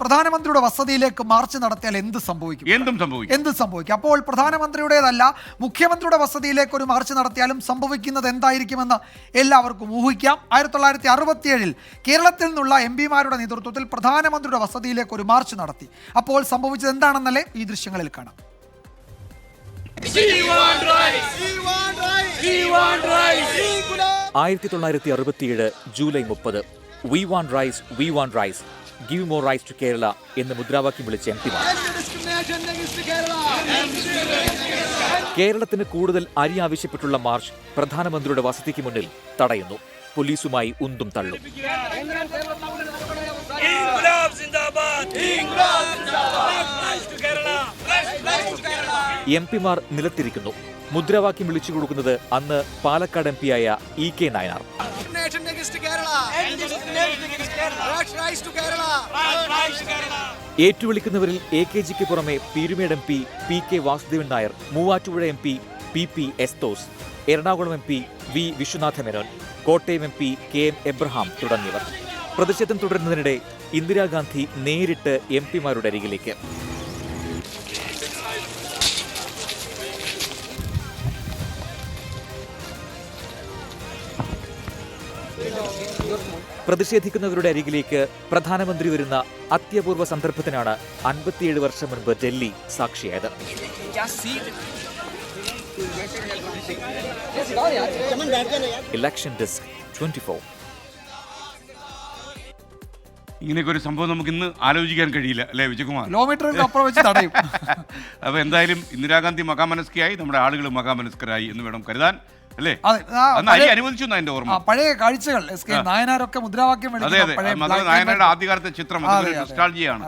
പ്രധാനമന്ത്രിയുടെ വസതിയിലേക്ക് മാർച്ച് നടത്തിയാൽ എന്ത് സംഭവിക്കും? എന്തും സംഭവിക്കും. എന്ത് സംഭവിക്കും. അപ്പോൾ പ്രധാനമന്ത്രിയുടേതല്ല മുഖ്യമന്ത്രിയുടെ വസതിയിലേക്ക് ഒരു മാർച്ച് നടത്തിയാലും സംഭവിക്കുന്നത് എന്തായിരിക്കുമെന്ന് എല്ലാവർക്കും ഊഹിക്കാം. ആയിരത്തി തൊള്ളായിരത്തി അറുപത്തിയേഴിൽ കേരളത്തിൽ നിന്നുള്ള എം പിമാരുടെ നേതൃത്വത്തിൽ പ്രധാനമന്ത്രിയുടെ വസതിയിലേക്ക് ഒരു മാർച്ച് നടത്തി. അപ്പോൾ സംഭവിച്ചത് എന്താണെന്നല്ലേ ഈ ദൃശ്യങ്ങളിൽ കാണാം. ആയിരത്തി തൊള്ളായിരത്തി അറുപത്തിയേഴ് ജൂലൈ മുപ്പത്. We want rice we want rice give more rice to Kerala എന്ന് മുദ്രാവാക്യം വിളിച്ച എം പിമാർ കേരളത്തിന് കൂടുതൽ അരി ആവശ്യപ്പെട്ടുള്ള മാർച്ച് പ്രധാനമന്ത്രിയുടെ വസതിക്ക് മുന്നിൽ തടയുന്നു. പോലീസുമായി ഉന്തും തള്ളും. എം പിമാർ നിലത്തിരിക്കുന്നു. മുദ്രാവാക്യം വിളിച്ചു കൊടുക്കുന്നത് അന്ന് പാലക്കാട് എം പിയായ ഇ കെ നായനാർ. ഏറ്റുവിളിക്കുന്നവരിൽ എ കെ ജിക്ക് പുറമെ Peermade M P P K Vasudevan Nair Muvattupuzha M P P P Esthose Ernakulam M P V Viswanatha Menon Kottayam M P K M Abraham തുടങ്ങിയവർ. പ്രതിഷേധം തുടരുന്നതിനിടെ ഇന്ദിരാഗാന്ധി നേരിട്ട് എം പിമാരുടെ അരികിലേക്ക്. പ്രതിഷേധിക്കുന്നവരുടെ അരികിലേക്ക് പ്രധാനമന്ത്രി വരുന്ന അത്യപൂർവ സന്ദർഭത്തിനാണ് അൻപത്തിയേഴ് വർഷം മുൻപ് Delhi സാക്ഷിയായത്. Election desk twenty four. ഇങ്ങനെയൊക്കെ ഒരു സംഭവം നമുക്ക് ഇന്ന് ആലോചിക്കാൻ കഴിയില്ല അല്ലേ വിജയകുമാർ? കിലോമീറ്ററുകൾക്ക് അപ്പുറം വെച്ച് തടയും. അപ്പോൾ എന്തായാലും ഇന്ദിരാഗാന്ധി മകാമനസ്കയായി നമ്മുടെ ആളുകൾ മകാമനസ്കരായി എന്ന് വേണം കരുതാൻ. അല്ലേ? അരി അനുവദിച്ചു എന്റെ ഓർമ്മ? പഴയ കാഴ്ചകൾ. എസ് കെ നായനാരൊക്കെ മുദ്രാവാക്യം പഴയ നായനാരുടെ ആദ്യകാലത്തെ ചിത്രം. നൊസ്റ്റാൾജിയാണ്